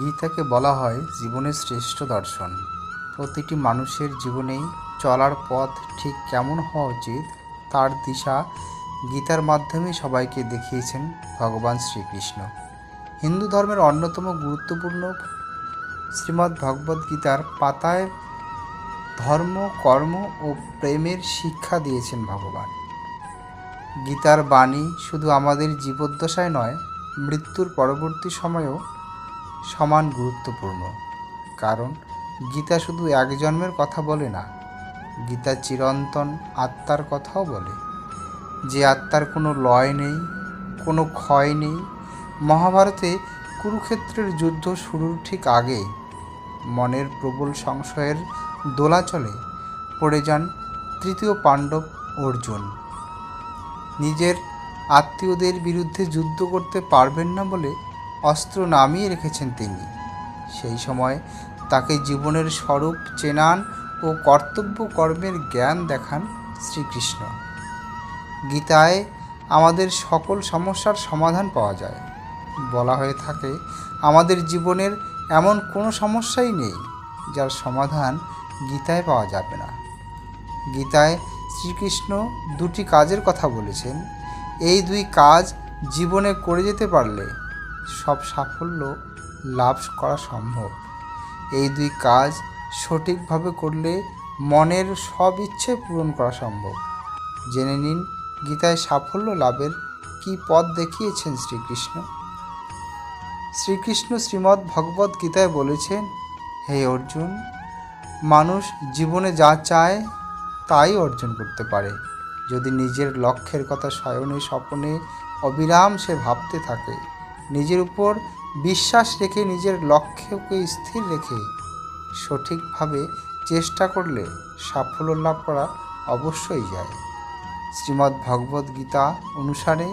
গীতাকে বলা হয় জীবনের শ্রেষ্ঠ দর্শন। প্রতিটি মানুষের জীবনেই চলার পথ ঠিক কেমন হওয়া উচিত তার দিশা গীতার মাধ্যমে সবাইকে দেখিয়েছেন ভগবান শ্রীকৃষ্ণ। হিন্দু ধর্মের অন্যতম গুরুত্বপূর্ণ শ্রীমদ্ ভগবদ্ গীতার পাতায় ধর্ম, কর্ম ও প্রেমের শিক্ষা দিয়েছেন ভগবান। গীতার বাণী শুধু আমাদের জীবদ্দশায় নয়, মৃত্যুর পরবর্তী সময়েও সমান গুরুত্বপূর্ণ। কারণ, গীতা শুধু এক জন্মের কথা বলে না, গীতা চিরন্তন আত্মার কথাও বলে। যে আত্মার কোনো লয় নেই, কোনো ক্ষয় নেই, মহাভারতে কুরুক্ষেত্রের যুদ্ধ শুরুর ঠিক আগে মনের প্রবল সংশয়ের দোলাচলে পড়ে যান তৃতীয় পাণ্ডব অর্জুন। নিজের আত্মীয়দের বিরুদ্ধে যুদ্ধ করতে পারবেন না বলে অস্ত্র নামিয়ে রেখেছেন তিনি। সেই সময় তাকে জীবনের স্বরূপ চেনান ও কর্তব্য কর্মের জ্ঞান দেখান শ্রীকৃষ্ণ। গীতায় আমাদের সকল সমস্যার সমাধান পাওয়া যায়। বলা হয়ে থাকে, আমাদের জীবনের এমন কোনো সমস্যাই নেই যার সমাধান গীতায় পাওয়া যাবে না। গীতায় শ্রীকৃষ্ণ দুটি কাজের কথা বলেছেন। এই দুই কাজ জীবনে করে যেতে পারলে সব সাফল্য লাভ করা সম্ভব। এই দুই কাজ সঠিকভাবে করলে মনের সব ইচ্ছে পূরণ করা সম্ভব। জেনে নিন গীতায় সাফল্য লাভের কী পথ দেখিয়েছেন শ্রীকৃষ্ণ। শ্রীকৃষ্ণ শ্রীমদ্ ভগবদ্ গীতায় বলেছেন, হে অর্জুন, মানুষ জীবনে যা চায় তাই অর্জন করতে পারে। যদি নিজের লক্ষ্যের কথা শয়নে স্বপনে অবিরাম সে ভাবতে থাকে নিজের উপর বিশ্বাস রেখে নিজের লক্ষ্যকে স্থির রেখে সঠিকভাবে চেষ্টা করলে সাফল্য লাভ করা অবশ্যই যায়। শ্রীমদ্ ভগবদ্ গীতা অনুসারে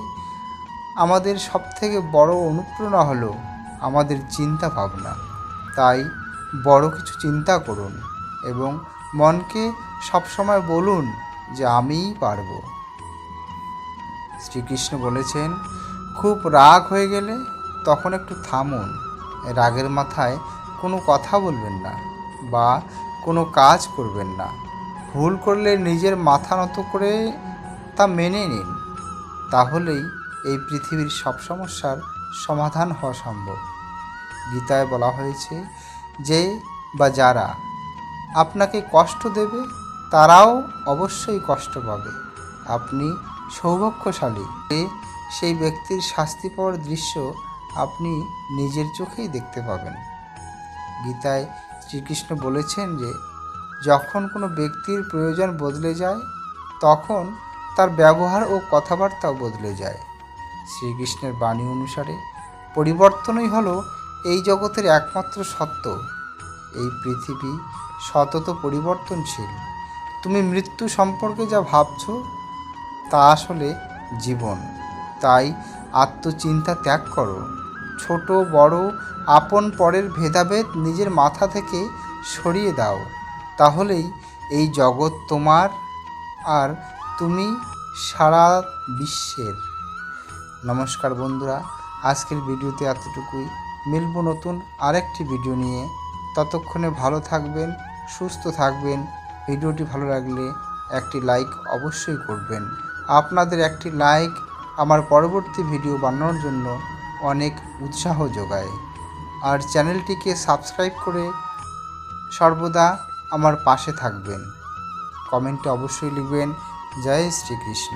আমাদের সবথেকে বড় অনুপ্রেরণা হলো আমাদের চিন্তা ভাবনা। তাই বড় কিছু চিন্তা করুন এবং মনকে সবসময় বলুন যে আমিই পারব। শ্রীকৃষ্ণ বলেছেন খুব রাগ হয়ে গেলে তখন একটু থামুন। রাগের মাথায় কোনো কথা বলবেন না বা কোনো কাজ করবেন না। ভুল করলে নিজের মাথা নত করে তা মেনে নিন। তাহলেই এই পৃথিবীর সব সমস্যার সমাধান হওয়া সম্ভব। গীতায় বলা হয়েছে, যে বা যারা আপনাকে কষ্ট দেবে, তারাও অবশ্যই কষ্ট পাবে। আপনি সৌভাগ্যশালী। সেই ব্যক্তির শাস্তি পাওয়ার দৃশ্য আপনি নিজের চোখেই দেখতে পাবেন। গীতায় শ্রীকৃষ্ণ বলেছেন যে, যখন কোনো ব্যক্তির প্রয়োজন বদলে যায়, তখন তার ব্যবহার ও কথাবার্তাও বদলে যায়। শ্রীকৃষ্ণের বাণী অনুসারে পরিবর্তনই হলো এই জগতের একমাত্র সত্য। এই পৃথিবী সতত পরিবর্তনশীল। তুমি মৃত্যু সম্পর্কে যা ভাবছ, তা আসলে জীবন। তাই আত্মচিন্তা ত্যাগ করো। ছোট, বড়, আপন পরের ভেদাভেদ নিজের মাথা থেকে সরিয়ে দাও। তাহলেই এই জগৎ তোমার আর তুমি সারা বিশ্বের। নমস্কার বন্ধুরা, আজকের ভিডিওতে এতটুকুই। মিলব নতুন আরেকটি ভিডিও নিয়ে। ততক্ষণে ভালো থাকবেন, সুস্থ থাকবেন। ভিডিওটি ভালো লাগলে একটি লাইক অবশ্যই করবেন। আপনাদের একটি লাইক আমার পরবর্তী ভিডিও বানানোর জন্য অনেক উৎসাহ যোগায়। আর চ্যানেলটিকে সাবস্ক্রাইব করে সর্বদা আমার পাশে থাকবেন। কমেন্টে অবশ্যই লিখবেন, জয় শ্রীকৃষ্ণ।